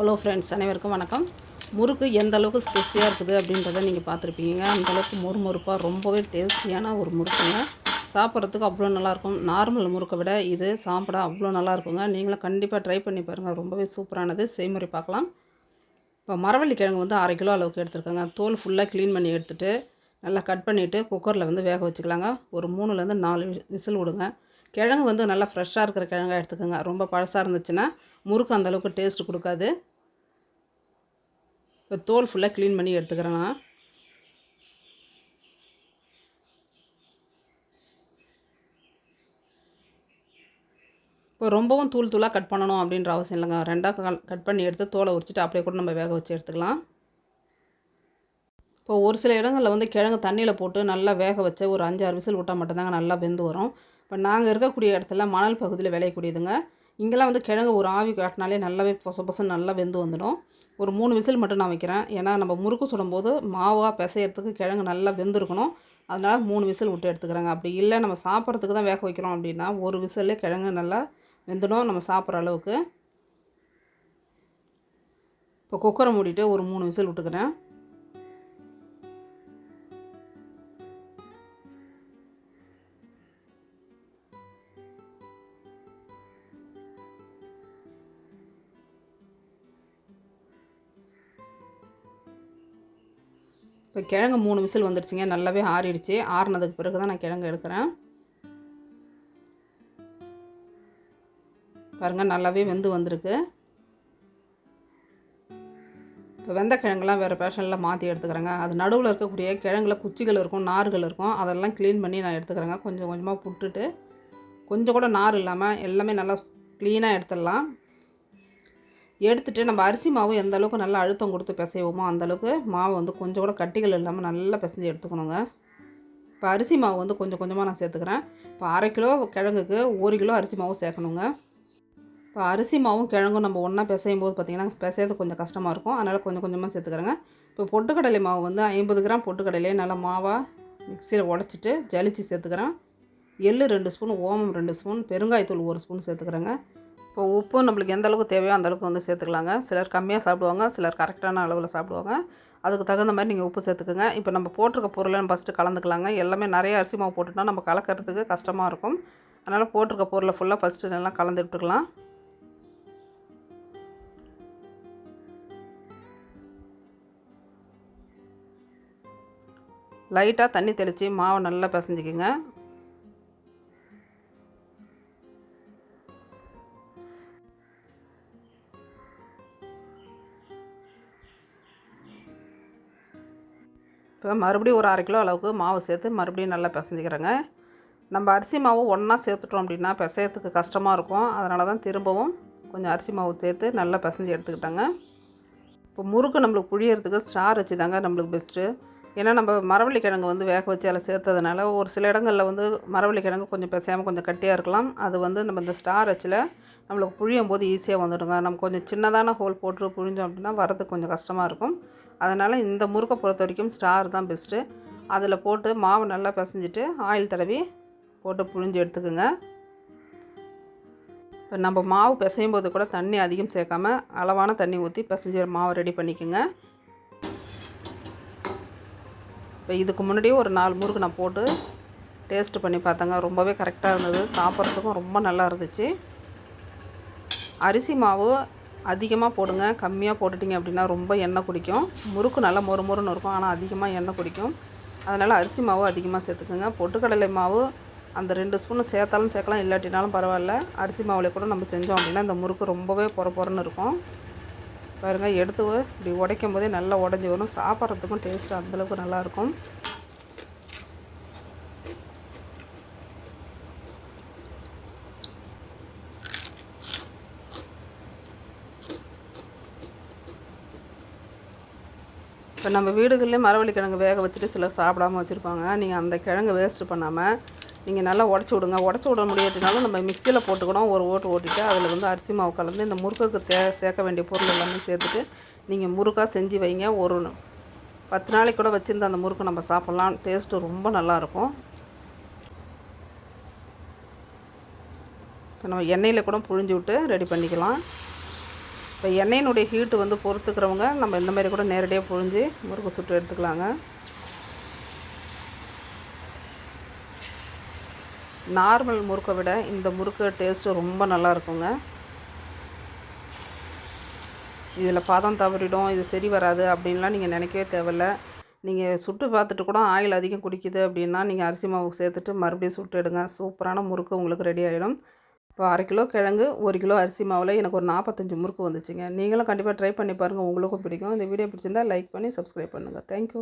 Hello friends அனைவருக்கும் வணக்கம். முறுக்கு எந்த அளவுக்கு ஸ்பெஷியாக இருக்குது அப்படின்றத நீங்கள் பார்த்துருப்பீங்க. அந்தளவுக்கு மொறுமொறுப்பாக ரொம்பவே டேஸ்டியான ஒரு முறுக்குங்க. சாப்பிட்றதுக்கு அவ்வளோ நல்லாயிருக்கும். நார்மல் முறுக்கை விட இது சாப்பிட அவ்வளோ நல்லா இருக்குங்க நீங்களும் கண்டிப்பாக ட்ரை பண்ணி பாருங்கள் ரொம்பவே சூப்பரானது. செய்முறை பார்க்கலாம். இப்போ மரவள்ளி கிழங்கு வந்து அரை கிலோ அளவுக்கு எடுத்துருக்கோங்க. தோல் ஃபுல்லாக க்ளீன் பண்ணி எடுத்துகிட்டு நல்லா கட் பண்ணிவிட்டு குக்கரில் வந்து வேக வச்சுக்கலாங்க. ஒரு மூணுலேருந்து நாலு விசில் விடுங்க. கிழங்கு வந்து நல்லா ஃப்ரெஷ்ஷாக இருக்கிற கிழங்காக எடுத்துக்கோங்க. ரொம்ப பழசாக இருந்துச்சுன்னா முறுக்கு அந்தளவுக்கு டேஸ்ட் கொடுக்காது. இப்போ தோல் ஃபுல்லாக க்ளீன் பண்ணி எடுத்துக்கிறேன். நான் இப்போ ரொம்பவும் தூள் தூளாக கட் பண்ணணும் அப்படின்ற அவசியம் இல்லைங்க. ரெண்டாக கட் பண்ணி எடுத்து தோலை உரிச்சிட்டு அப்படியே கூட நம்ம வேக வச்சு எடுத்துக்கலாம். இப்போ ஒரு சில இடங்களில் வந்து கிழங்கு தண்ணியில் போட்டு நல்லா வேக வச்ச ஒரு அஞ்சாறு விசில் விட்டால் மட்டும்தாங்க நல்லா வெந்து வரும். இப்போ நாங்கள் இருக்கக்கூடிய இடத்துல மணல் பகுதியில் விளையக்கூடியதுங்க. இங்கெல்லாம் வந்து கிழங்கு ஒரு ஆவி காட்டினாலே நல்லாவே பொச பொசன்னு நல்லா வெந்து வந்துடும். ஒரு மூணு விசில் மட்டும் நான் வைக்கிறேன். ஏன்னா நம்ம முறுக்கு சுடும்போது மாவாக பிசையறதுக்கு கிழங்கு நல்லா வெந்திருக்கணும். அதனால் மூணு விசில் விட்டு எடுத்துக்கிறேங்க. அப்படி இல்லை நம்ம சாப்பிட்றதுக்கு தான் வேக வைக்கிறோம் அப்படின்னா ஒரு விசிலே கிழங்கு நல்லா வெந்துடும் நம்ம சாப்பிட்ற அளவுக்கு. இப்போ குக்கரை மூடிட்டு ஒரு மூணு விசில் விட்டுக்கிறேன். இப்போ கிழங்கு மூணு விசில் வந்துடுச்சுங்க நல்லாவே ஆறிடுச்சு. ஆறினதுக்கு பிறகு தான் நான் கிழங்கு எடுக்கிறேன். பாருங்கள் நல்லாவே வெந்து வந்திருக்கு. இப்போ வெந்த கிழங்குலாம் வேறு பேஷனில் மாற்றி எடுத்துக்கிறேங்க. அது நடுவில் இருக்கக்கூடிய கிழங்குல குச்சிகள் இருக்கும் நார்கள் இருக்கும் அதெல்லாம் க்ளீன் பண்ணி நான் எடுத்துக்கிறேங்க. கொஞ்சம் கொஞ்சமாக புட்டுட்டு கொஞ்சம் கூட நார் இல்லாமல் எல்லாமே நல்லா க்ளீனாக எடுத்துடலாம். எடுத்துகிட்டு நம்ம அரிசி மாவு எந்த அளவுக்கு நல்லா அழுத்தம் கொடுத்து பிசைவோமோ அந்தளவுக்கு மாவு வந்து கொஞ்சம் கூட கட்டிகள் இல்லாமல் நல்லா பிசைஞ்சு எடுத்துக்கணுங்க. இப்போ அரிசி மாவு வந்து கொஞ்சம் கொஞ்சமாக நான் சேர்த்துக்கிறேன். இப்போ அரை கிலோ கிழங்குக்கு ஒரு கிலோ அரிசி மாவு சேர்க்கணுங்க. இப்போ அரிசி மாவும் கிழங்கும் நம்ம ஒன்றா பிசையும் போது பார்த்திங்கன்னா பிசையது கொஞ்சம் கஷ்டமாக இருக்கும். அதனால் கொஞ்சம் கொஞ்சமாக சேர்த்துக்கிறேங்க. இப்போ பொட்டுக்கடலை மாவு வந்து ஐம்பது கிராம் பொட்டுக்கடலையே நல்லா மாவாக மிக்சியில் உடச்சிட்டு ஜலிச்சு சேர்த்துக்கிறேன். எள்ளு ரெண்டு ஸ்பூன் ஓமம் ரெண்டு ஸ்பூன் பெருங்காயத்தூள் ஒரு ஸ்பூன் சேர்த்துக்கிறேங்க. இப்போ உப்பு நம்மளுக்கு எந்த அளவுக்கு தேவையோ அந்த அளவுக்கு வந்து சேர்த்துக்கலாங்க. சிலர் கம்மியாக சாப்பிடுவாங்க சிலர் கரெக்டான அளவில் சாப்பிடுவாங்க. அதுக்கு தகுந்த மாதிரி நீங்கள் உப்பு சேர்த்துக்குங்க. இப்போ நம்ம போட்டிருக்க பொருளை நம்ம ஃபஸ்ட்டு கலந்துக்கலாங்க. எல்லாமே நிறைய அரிசி மாவு போட்டுட்டா நம்ம கலக்கிறதுக்கு கஷ்டமாக இருக்கும். அதனால் போட்டிருக்க பொருளை ஃபுல்லாக ஃபஸ்ட்டு நல்லா கலந்துட்டுக்கலாம் லைட்டாக தண்ணி தெளித்து மாவை நல்லா பிசைஞ்சிக்கோங்க. இப்போ மறுபடியும் ஒரு அரை கிலோ அளவுக்கு மாவு சேர்த்து மறுபடியும் நல்லா பிசைஞ்சிக்கிறேங்க. நம்ம அரிசி மாவு ஒன்றா சேர்த்துட்டோம் அப்படின்னா பிசையத்துக்கு கஷ்டமாக இருக்கும். அதனால தான் திரும்பவும் கொஞ்சம் அரிசி மாவு சேர்த்து நல்லா பிசைஞ்சு எடுத்துக்கிட்டாங்க. இப்போ முறுக்கு நம்மளுக்கு புழியறதுக்கு ஸ்டார் வச்சு தாங்க நம்மளுக்கு பெஸ்ட்டு ஏன்னா நம்ம மரவள்ளி கிழங்கு வந்து வேக வச்சு அதில் சேர்த்ததுனால ஒரு சில இடங்களில் வந்து மரவள்ளி கிழங்கு கொஞ்சம் பிசையாமல் கொஞ்சம் கட்டியாக இருக்கலாம். அது வந்து நம்ம இந்த ஸ்டார் வச்சில் நம்மளுக்கு புழியும் போது ஈஸியாக வந்துடுங்க. நம்ம கொஞ்சம் சின்னதான ஹோல் போட்டு புழிஞ்சோம் அப்படின்னா வரது கொஞ்சம் கஷ்டமாக இருக்கும். அதனால் இந்த முறுக்கை பொறுத்த வரைக்கும் ஸ்டார் தான் பெஸ்ட்டு. அதில் போட்டு மாவு நல்லா பிசைஞ்சிட்டு ஆயில் தடவி போட்டு புழிஞ்சு எடுத்துக்கோங்க. இப்போ நம்ம மாவு பிசையும் போது கூட தண்ணி அதிகம் சேர்க்காம அளவான தண்ணி ஊற்றி பிசைஞ்சு மாவு ரெடி பண்ணிக்கோங்க. இப்போ இதுக்கு முன்னாடியே ஒரு நாலு முறுக்கு நான் போட்டு டேஸ்ட்டு பண்ணி பார்த்தேங்க. ரொம்பவே கரெக்டாக இருந்தது. சாப்பிட்றதுக்கும் ரொம்ப நல்லா இருந்துச்சு. அரிசி மாவு அதிகமாக போடுங்க கம்மியாக போட்டுட்டிங்க அப்படின்னா ரொம்ப எண்ணெய் குடிக்கும். முறுக்கு நல்லா மொறு மொறுன்னு இருக்கும் ஆனால் அதிகமாக எண்ணெய் குடிக்கும். அதனால் அரிசி மாவு அதிகமாக சேர்த்துக்குங்க. பொட்டுக்கடலை மாவு அந்த ரெண்டு ஸ்பூன் சேர்த்தாலும் சேர்க்கலாம் இல்லாட்டினாலும் பரவாயில்ல. அரிசி மாவில் கூட நம்ம செஞ்சோம் அப்படின்னா இந்த முறுக்கு ரொம்பவே பொற பொறன்னு இருக்கும். பாருங்கள் எடுத்து இப்படி உடைக்கும் போதே நல்லா உடஞ்சி வரும். சாப்பிட்றதுக்கும் டேஸ்ட்டு அந்தளவுக்கு நல்லாயிருக்கும் இப்போ நம்ம வீடுகளிலே மரவள்ளி கிழங்கு வேக வச்சுட்டு சிலர் சாப்பிடாம வச்சுருப்பாங்க. நீங்கள் அந்த கிழங்கு வேஸ்ட்டு பண்ணாமல் நீங்கள் நல்லா உடச்சி விடுங்க. உடச்சி விட முடியாட்டினாலும் நம்ம மிக்சியில் போட்டுக்கணும் ஒரு ஓட்டு ஓட்டிட்டு அதில் வந்து அரிசி மாவு கலந்து இந்த முறுக்குக்கு தே சேர்க்க வேண்டிய பொருள் எல்லாமே சேர்த்துட்டு நீங்கள் முறுக்காக செஞ்சு வைங்க. ஒரு பத்து நாளைக்கு கூட வச்சுருந்த அந்த முறுக்கு நம்ம சாப்பிட்லாம். டேஸ்ட்டு ரொம்ப நல்லாயிருக்கும் இப்போ நம்ம எண்ணெயில் கூட புழிஞ்சு விட்டு ரெடி பண்ணிக்கலாம். இப்போ எண்ணெயினுடைய ஹீட்டு வந்து பொறுத்துக்கிறவங்க நம்ம இந்த மாதிரி கூட நேரடியாக புழிஞ்சு முறுக்கு சுட்டு எடுத்துக்கலாங்க. நார்மல் முறுக்கை விட இந்த முறுக்கு டேஸ்ட்டு ரொம்ப நல்லா இருக்குங்க. இதில் பதம் தவறிடும் இது சரி வராது அப்படின்லாம் நீங்கள் நினைக்கவே தேவையில்ல. நீங்கள் சுட்டு பார்த்துட்டு கூட ஆயில் அதிகம் குடிக்குது அப்படின்னா நீங்கள் அரிசி மாவு சேர்த்துட்டு மறுபடியும் சுட்டு எடுங்க. சூப்பரான முறுக்கு உங்களுக்கு ரெடி ஆகிடும் இப்போ அரை கிலோ கிழங்கு ஒரு கிலோ அரிசி மாவில் எனக்கு ஒரு நாற்பத்தஞ்சு முறுக்கு வந்துச்சுங்க. நீங்களும் கண்டிப்பாக ட்ரை பண்ணி பாருங்கள் உங்களுக்கும் பிடிக்கும். இந்த வீடியோ பிடிச்சிருந்தா லைக் பண்ணி சப்ஸ்கிரைப் பண்ணுங்கள் தேங்க்யூ